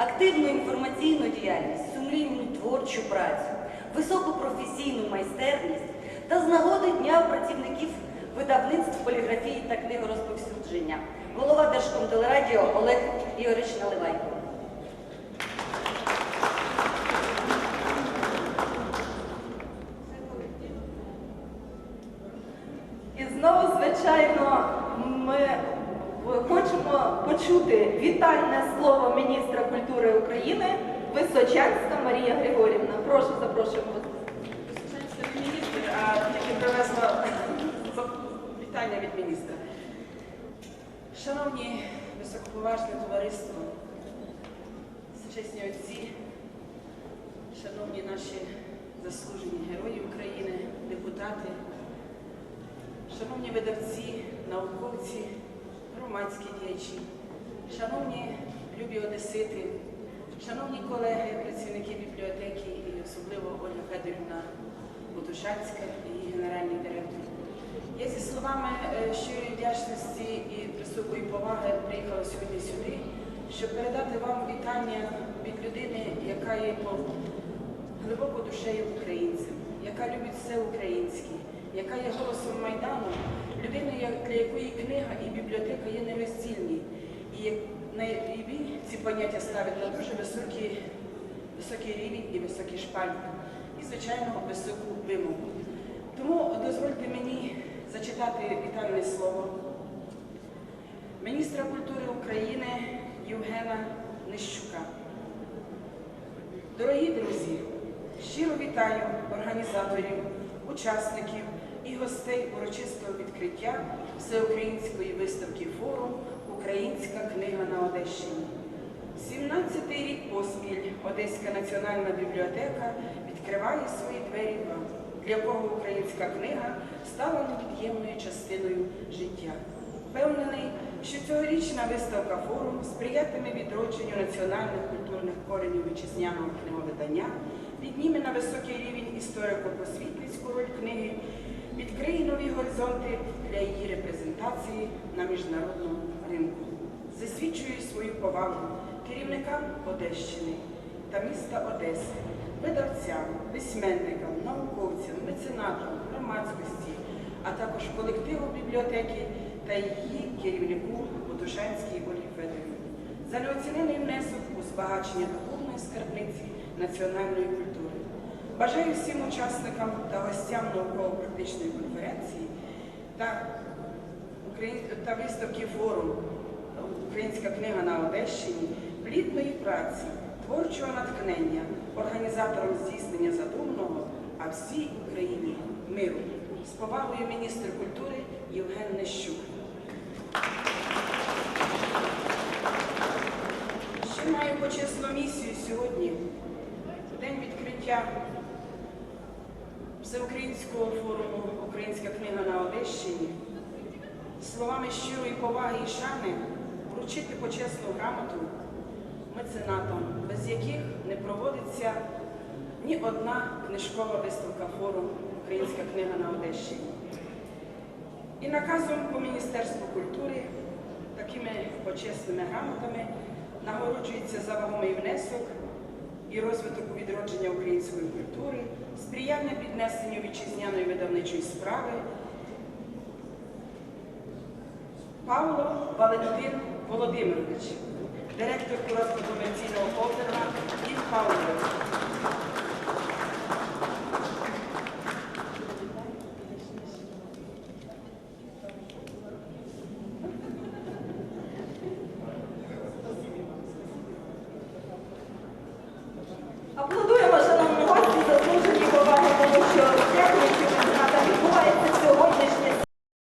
активну інформаційну діяльність, сумлінну творчу працю, високу професійну майстерність та з нагоди Дня працівників видавництв поліграфії та книгорозповсюдження. Голова Держкомтелерадіо Олег Ігорич Наливайко. І знову, звичайно, хочемо почути вітальне слово міністра культури України Височанська Марія Григорівна. Прошу, запрошуємо вас. Височанський міністр, а тільки привезла вітання від міністра. Шановні високоповажне товариство, чесні отці, шановні наші заслужені герої України, депутати, шановні видавці, науковці, громадські діячі, шановні любі одесити, шановні колеги, працівники бібліотеки і особливо Ольга Федорівна Бутушанська, її генеральний директор. Я зі словами е, щирої вдячності і високої поваги приїхала сьогодні сюди, щоб передати вам вітання від людини, яка є по глибоко душею українцем, яка любить все українське, яка є голосом Майдану, людина, для якої книга і бібліотека є нероздільні. І на і ці поняття ставить на дуже високий, високий рівень і високий шпальт, і, звичайно, високу вимогу. Тому дозвольте мені зачитати вітальне слово міністра культури України Євгена Нищука. Дорогі друзі, щиро вітаю організаторів, учасників і гостей урочистого відкриття всеукраїнської виставки форум Українська книга на Одещині. 17-й рік поспіль Одеська національна бібліотека відкриває свої двері вам, для кого українська книга стала невід'ємною частиною життя. Впевнений, що цьогорічна виставка форум сприятиме відродженню національних культурних коренів вітчизняного книговидання, підніме на високий рівень історико-просвітницьку роль книги, відкриє нові горизонти для її репрезентації на міжнародному ринку. Засвідчую свою повагу керівникам Одещини та міста Одеси, видавцям, письменникам, науковцям, меценатам, громадськості, а також колективу бібліотеки та її керівнику Бутушанській Ольгі Федорівні за неоцінений внесок у збагачення духовної скарбниці національної культури. Бажаю всім учасникам та гостям науково-практичної конференції та, та виставки форум Українська книга на Одещині, плідної праці, творчого натхнення, організаторам здійснення задумного, а всій Україні миру. З повагою міністр культури Євген Нещук. Ще маю почесну місію сьогодні, день відкриття Всеукраїнського форуму Українська книга на Одещині. Словами щирої поваги і шани вручити почесну грамоту меценатам, без яких не проводиться ні одна книжкова виставка форум Українська книга на Одещині. І наказом по Міністерству культури такими почесними грамотами нагороджується за вагомий внесок і розвиток відродження української культури, сприяння піднесенню вітчизняної видавничої справи. Павло Валентин Володимирович, директор курортно комерційного холдинга «Ін Павлович.